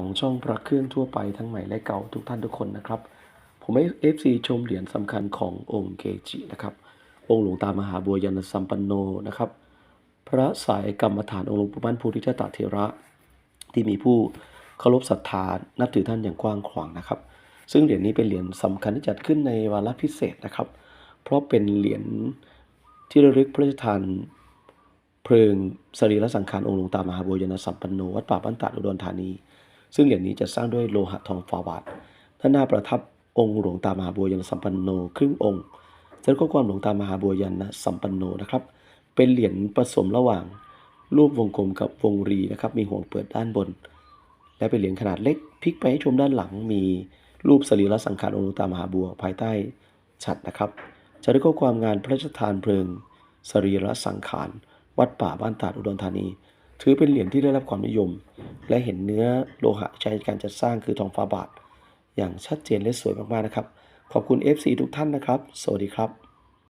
ของช่องพระเครื่องทั่วไปทั้งใหม่และเก่าทุกท่านทุกคนนะครับ ผมให้ FC ชมเหรียญสำคัญขององค์เกจินะครับ องค์หลวงตามหาบัวยันสัมปันโนนะครับ พระสายกรรมฐานองค์หลวงปู่มั่นภูริทัตเถระ ที่มีผู้เคารพศรัทธานับถือท่านอย่างกว้างขวางนะครับ ซึ่งเหรียญนี้เป็นเหรียญสำคัญที่จัดขึ้นในวาระพิเศษนะครับ เพราะเป็นเหรียญที่ระลึกพระราชทานเพลิงสรีระสังขารองค์หลวงตามหาบัวยานสัมปันโนวัดป่าบ้านตาดอุดรธานี ซึ่งเหรียญนี้จะสร้างด้วยโลหะทองฟาบาทด้านหน้าประทับองค์หลวงตามหาบัวยานสัมปันโนครึ่งองค์เสด็จข้อความหลวงตามหาบัวยานสัมปันโนนะครับ เป็นเหรียญผสมระหว่างรูปวงกลมกับวงรีนะครับมีห่วงเปิดด้านบน และเป็นเหรียญขนาดเล็กพลิกไปให้ชมด้านหลังมีรูปสรีระสังขารองค์หลวงตามหาบัวภายใต้ฉัตรนะครับจะได้ข้อความงานพระราชทานเพลิง สรีระสังขาร วัดป่าบ้านตาดอุดรธานี ถือเป็นเหรียญที่ได้รับความนิยม และเห็นเนื้อโลหะใช้ในการจัดสร้างคือทองฟ้าบาท อย่างชัดเจนและสวยมากๆนะครับ ขอบคุณ FC ทุกท่านนะครับ สวัสดีครับ